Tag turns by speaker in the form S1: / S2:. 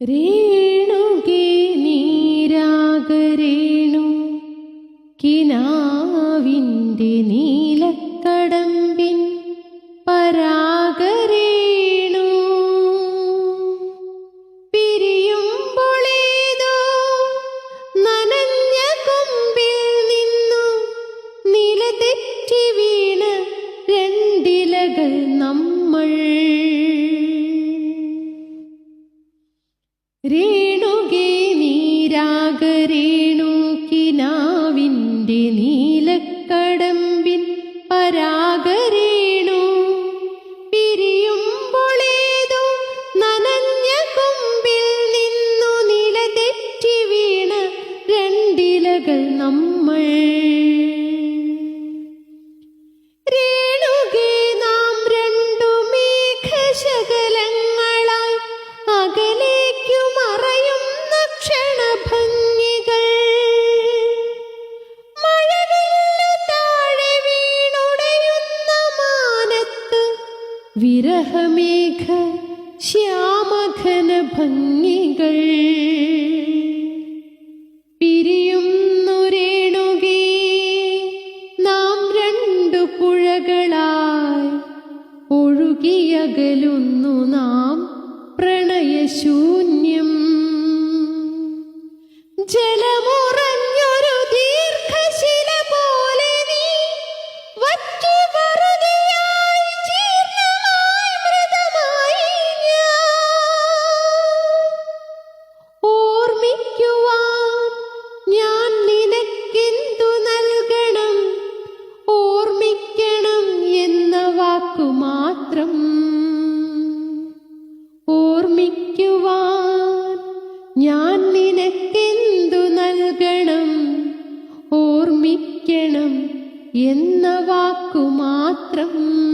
S1: രേണുകേ നീരാഗരേണു കിനാവിന്റെ നീലക്കടമ്പിൻ പരാഗരേണു. പിരിയുമ്പോളേതോ നനഞ്ഞ കൊമ്പിൽ നിന്നു നിലതെറ്റി വീണ് രണ്ടിലകൾ നമ്മൾ നീലക്കടമ്പിൻ പരാഗരേണു. പിരിയുമ്പോളേതോ നനഞ്ഞ വീണ രണ്ടിലകൾ നമ്മൾ. വിരഹമേഘ ശ്യാമഘന ഭംഗികൾ. പിരിയുന്നു രേണുകേ നാം പ്രണയശൂന്യം. ജലമുറഞ്ഞൊരു ദീർഘശില പോലെ നീ വറ്റി മാത്രം ഓർമ്മിക്കുവാൻ ഞാൻ നിനക്കെന്തു നൽകണം? ഓർമ്മിക്കണം എന്ന വാക്കു മാത്രം